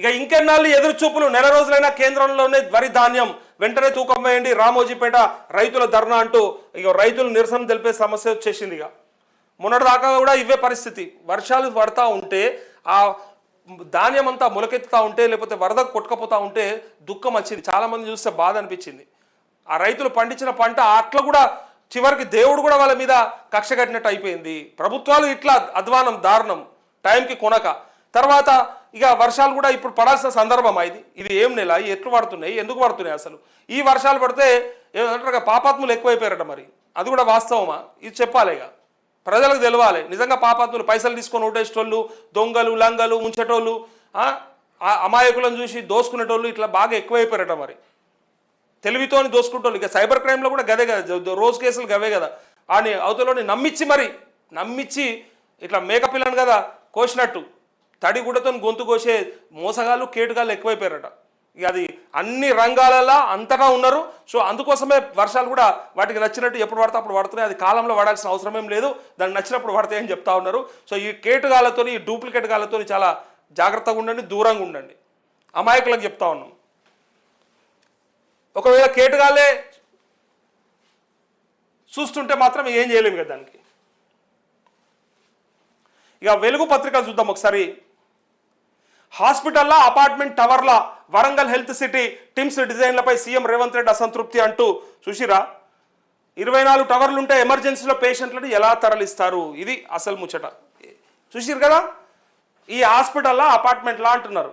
ఇక ఇంకెన్నాళ్ళు ఎదురు చూపులు? నెల రోజులైనా కేంద్రంలోనే వరి ధాన్యం. వెంటనే తూకం వేయండి. రామోజీపేట రైతుల ధర్నా అంటూ ఇక రైతులు నిరసన తెలిపే సమస్య వచ్చేసింది ఇక. మొన్నటిదాకా కూడా ఇవే పరిస్థితి. వర్షాలు పడతా ఉంటే ఆ ధాన్యం అంతా మొలకెత్తుతా ఉంటే లేకపోతే వరద కొట్టుకపోతా ఉంటే దుఃఖం వచ్చింది. చాలామంది చూస్తే బాధ అనిపించింది. ఆ రైతులు పండించిన పంట అట్లా కూడా చివరికి దేవుడు కూడా వాళ్ళ మీద కక్ష కట్టినట్టు అయిపోయింది. ప్రభుత్వాలు ఇట్లా అధ్వానం దారుణం. టైంకి కొనక. తర్వాత ఇక వర్షాలు కూడా ఇప్పుడు పడాల్సిన సందర్భం ఇది? ఇది ఏం నెల? ఎట్లు పడుతున్నాయి ఎందుకు పడుతున్నాయి అసలు? ఈ వర్షాలు పడితే ఏమంటారు పాపాత్ములు ఎక్కువైపోయారట మరి. అది కూడా వాస్తవమా? ఇది చెప్పాలి ఇక. ప్రజలకు తెలవాలి. నిజంగా పాపాత్ములు పైసలు తీసుకొని ఓటేసేటోళ్ళు దొంగలు లంగలు ముంచేటోళ్ళు ఆ, అమాయకులను చూసి దోసుకునేటోళ్ళు ఇట్లా బాగా ఎక్కువైపోయారట మరి. తెలివితోని దోసుకుంటోళ్ళు ఇక సైబర్ క్రైమ్లో కూడా గదే కదా? రోజు కేసులు గవే కదా? అని అవతలని నమ్మిచ్చి మరి. నమ్మిచ్చి ఇట్లా మేకపిల్లను కదా కోసినట్టు. తడిగుడ్డతో గొంతు కోసే మోసగాళ్ళు కేటుగాళ్ళు ఎక్కువైపోయారట. ఇక అది అన్ని రంగాలలో అంతటా ఉన్నారు. సో అందుకోసమే వర్షాలు కూడా వాటికి నచ్చినట్టు ఎప్పుడు పడితే అప్పుడు పడుతున్నాయి అది కాలంలో వాడాల్సిన అవసరం ఏం లేదు. దానికి నచ్చినప్పుడు పడతాయని చెప్తా ఉన్నారు. సో ఈ కేటుగాళ్ళతో ఈ డూప్లికేట్ గాళ్ళతో చాలా జాగ్రత్తగా ఉండండి దూరంగా ఉండండి. అమాయకులకు చెప్తా ఉన్నాం. ఒకవేళ కేటుగాలే చూస్తుంటే మాత్రం ఏం చేయలేము కదా దానికి. ఇక వెలుగు పత్రికలు చూద్దాం ఒకసారి. హాస్పిటల్లా అపార్ట్మెంట్ టవర్ల వరంగల్ హెల్త్ సిటీ టిమ్స్ డిజైన్లపై సీఎం రేవంత్ రెడ్డి అసంతృప్తి అంటూ చూసిరా? ఇరవై నాలుగు టవర్లు ఉంటే ఎమర్జెన్సీలో పేషెంట్లను ఎలా తరలిస్తారు? ఇది అసలు ముచ్చట. చూసిరు కదా? ఈ హాస్పిటల్లా అపార్ట్మెంట్లా అంటున్నారు.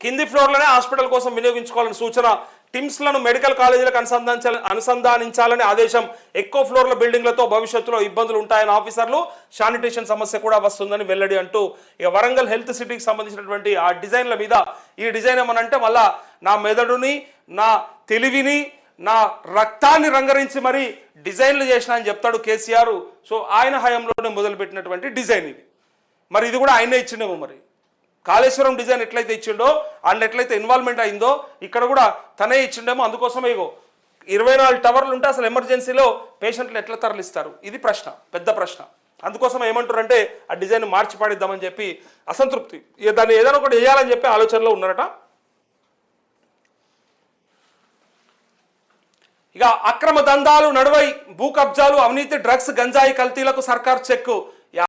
కింది ఫ్లోర్లోనే హాస్పిటల్ కోసం వినియోగించుకోవాలని సూచన టిమ్స్లను మెడికల్ కాలేజీలకు అనుసంధానించాలి అనుసంధానించాలని ఆదేశం ఎక్కువ ఫ్లోర్ల బిల్డింగ్లతో భవిష్యత్తులో ఇబ్బందులు ఉంటాయని ఆఫీసర్లు శానిటేషన్ సమస్య కూడా వస్తుందని వెల్లడి అంటూ ఇక వరంగల్ హెల్త్ సిటీకి సంబంధించినటువంటి ఆ డిజైన్ల మీద ఈ డిజైన్ ఏమనంటే మళ్ళా నా మెదడుని నా తెలివిని నా రక్తాన్ని రంగరించి మరి డిజైన్లు చేసిన అని చెప్తాడు కేసీఆర్. సో ఆయన హయాంలోనే మొదలుపెట్టినటువంటి డిజైన్ ఇది. మరి ఇది కూడా ఆయనే ఇచ్చినేమో మరి. కాళేశ్వరం డిజైన్ ఎట్లయితే ఇచ్చిండో అండ్ ఎట్లయితే ఇన్వాల్వ్మెంట్ అయిందో ఇక్కడ కూడా తనే ఇచ్చిండేమో. అందుకోసమే ఇగో ఇరవై నాలుగు టవర్లు ఉంటే అసలు ఎమర్జెన్సీలో పేషెంట్లు ఎట్లా తరలిస్తారు? ఇది ప్రశ్న పెద్ద ప్రశ్న. అందుకోసం ఏమంటారంటే ఆ డిజైన్ మార్చి పాడిద్దామని చెప్పి అసంతృప్తి. ఇక దాన్ని ఏదైనా ఒకటి వేయాలని చెప్పి ఆలోచనలో ఉన్నారట. ఇక అక్రమ దందాలు నడువై భూ కబ్జాలు అవినీతి డ్రగ్స్ గంజాయి కల్తీలకు సర్కార్ చెక్కు.